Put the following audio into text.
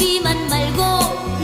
잊지만 말고